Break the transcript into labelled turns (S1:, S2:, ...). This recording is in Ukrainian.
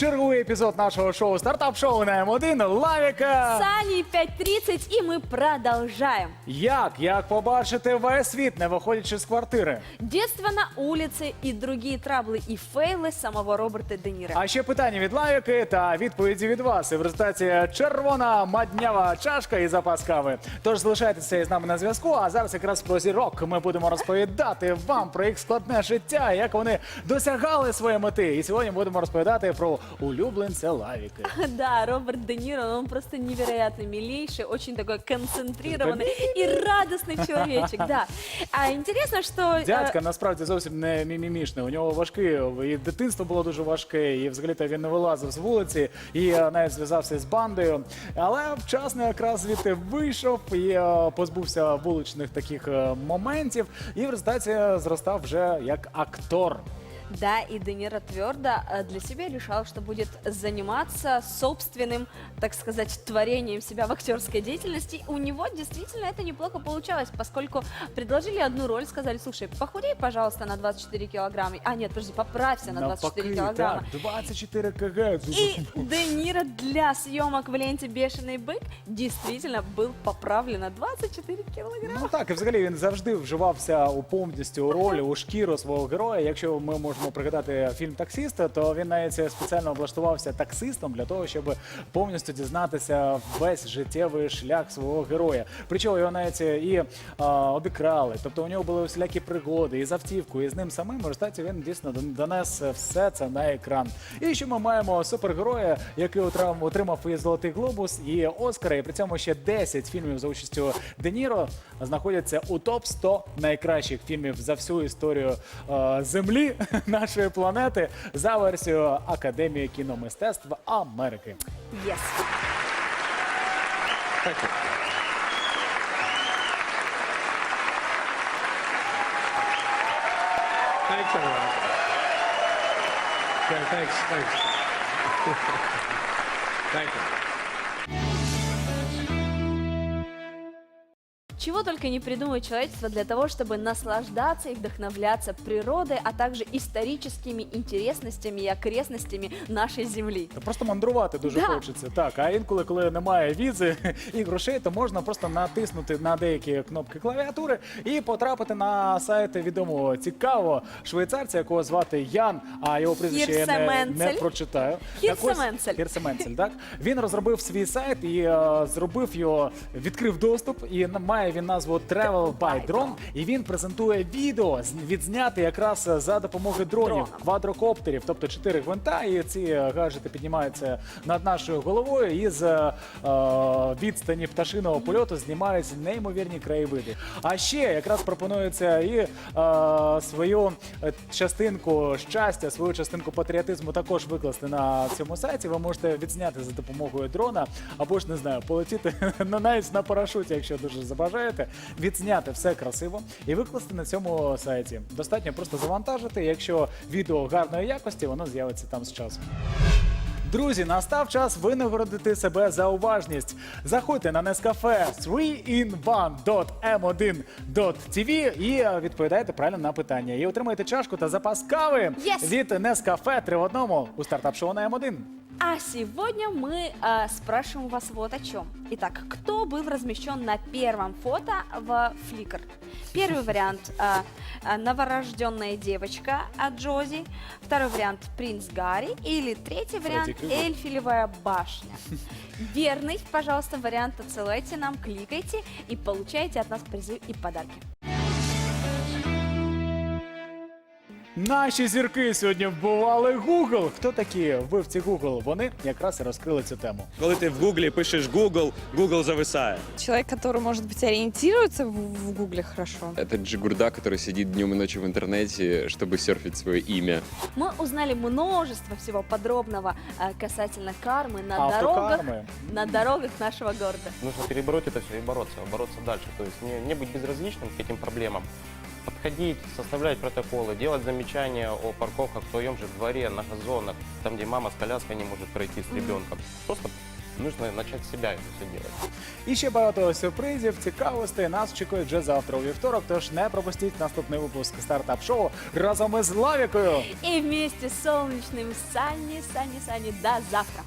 S1: Черговий епізод нашого шоу стартап-шоу на М1 Лавіка.
S2: Сани 5.30 и мы продолжаем.
S1: Як? Як побачити весь світ, не виходячи з квартири?
S2: Детство на улице и другие траблы и фейлы самого Роберта Де Ниро.
S1: А ще питання від Лавіки та відповіді від вас. І в результаті червона маднява чашка і запас кави. Тож залишайтеся із нами на зв'язку. А зараз якраз про зірок ми будемо розповідати вам про їх складне життя, як вони досягали своєї мети. І сьогодні будемо розповідати про улюбленця Лавіки.
S2: Да, Роберт Де Ниро, он просто невероятно милейший, очень такой концентрированный и радостный человечек, да. А интересно, что... э,
S1: Дядька насправді зовсім не мімімішний. У нього важке і дитинство було дуже важке, і взагалі то він не вилазив з вулиці, і е, навіть зв'язався з бандою. Але вчасно якраз звідти вийшов і е, позбувся вуличних таких е, моментів, і в результаті зростав вже як актор.
S2: Да, и Де Ниро твердо э, для себя решал, что будет заниматься собственным, так сказать, творением себя в актерской деятельности. И у него действительно это неплохо получалось, поскольку предложили одну роль, сказали, слушай, похудей, пожалуйста, на 24 килограмма. А, нет, подожди, поправься на 24
S1: Навпаки,
S2: килограмма.
S1: так, 24 кг.
S2: И Де Ниро для съемок в ленте «Бешеный бык» действительно был поправлен на 24 килограмма.
S1: Ну так, і взагалі він завжди вживався у повністю у роль, у шкіру свого героя. Якщо ми можемо Пригадати фільм Таксіст, то він навіть спеціально облаштувався таксистом для того, щоб повністю дізнатися весь життєвий шлях свого героя. Причому його навіть і а, обікрали. Тобто у нього були усілякі пригоди і з автівкою, і з ним самим. В результаті він дійсно донес все це на екран. І ще ми маємо супергероя, який отримав і золотий глобус, і Оскара, і при цьому ще 10 фільмів за участю Де Ніро знаходяться у топ 100 найкращих фільмів за всю історію е, Землі нашої планети за версією Академії кіномистецтв Америки.
S2: Yes.
S3: Thanks, everyone. Yeah, thanks, thanks. Thank you.
S2: Чего только не придумает человечество для того, чтобы наслаждаться и вдохновляться природой, а также историческими интересностями и окрестностями нашей Земли.
S1: Просто мандрувати дуже
S2: Да.
S1: хочеться. Так, а інколи, коли немає візи і грошей, то можна просто натиснути на деякі кнопки клавіатури і потрапити на сайт відомого цікавого швейцарця, якого звати Ян, а його прізвище я не, не
S2: Хірсеменцель.
S1: прочитаю.
S2: Хірсеменцель.
S1: Так ось, Хірсеменцель, так він розробив свій сайт і е, зробив його, відкрив доступ, і на- має він назву Travel by Drone. І він презентує відео відзняти якраз за допомогою дронів, квадрокоптерів, тобто чотири гвинта, і ці гаджети піднімаються над нашою головою і з е, відстані пташиного польоту знімаються неймовірні краєвиди. А ще якраз пропонується і е, свою е, частинку щастя, свою частинку патріотизму також викласти на цьому сайті. Ви можете відзняти за допомогою дрона, або ж не знаю, полетіти на навіть на парашуті, якщо дуже забажаєте, відзняти все красиво і викласти на цьому сайті. Достатньо просто завантажити. Якщо відео гарної якості, воно з'явиться там з часом. Друзі, настав час винагородити себе за уважність. Заходьте на Nescafe 3in1.m1.tv і е, відповідайте правильно на питання. І отримаєте чашку та запас кави
S2: Yes!
S1: від Nescafe 3 в одному у стартап-шоу на М1.
S2: А сегодня мы э, спрашиваем вас вот о чем. Итак, кто был размещен на первом фото в Flickr? Первый вариант э, э, новорожденная девочка от Джози, второй вариант принц Гарри или третий вариант
S1: Крюгер.
S2: Эльфилевая башня. Верный, пожалуйста, вариант отсылайте нам, кликайте и получайте от нас призы и подарки.
S1: Наші зірки сьогодні вбивали Google. Хто такі вбивці Google? Вони якраз і розкрили цю тему.
S4: Коли ти в Гуглі пишеш Google, Google зависає.
S5: Человек, который, может быть, ориентируется в, в Гугле хорошо.
S6: Это Джигурда, который сидит днем и ночью в интернете, чтобы серфить свое имя.
S2: Мы узнали множество всего подробного э, касательно кармы на дорогах,
S1: Автокарми.
S2: на дорогах нашего города.
S7: Нужно перебороть это все и бороться, бороться дальше. То есть не, не быть безразличным к этим проблемам. Подходить, составлять протоколы, делать замечания о парковках в твоем же дворе, на газонах, там, где мама с коляской не может пройти с ребенком. Просто нужно начать с себя это все делать.
S1: І ще багато сюрпризів, цікавостей нас чекають вже завтра у вівторок. Тож не пропустіть наступний випуск стартап-шоу разом із Лавікою.
S2: И вместе с солнечным Сани, Сани, Сани, до завтра.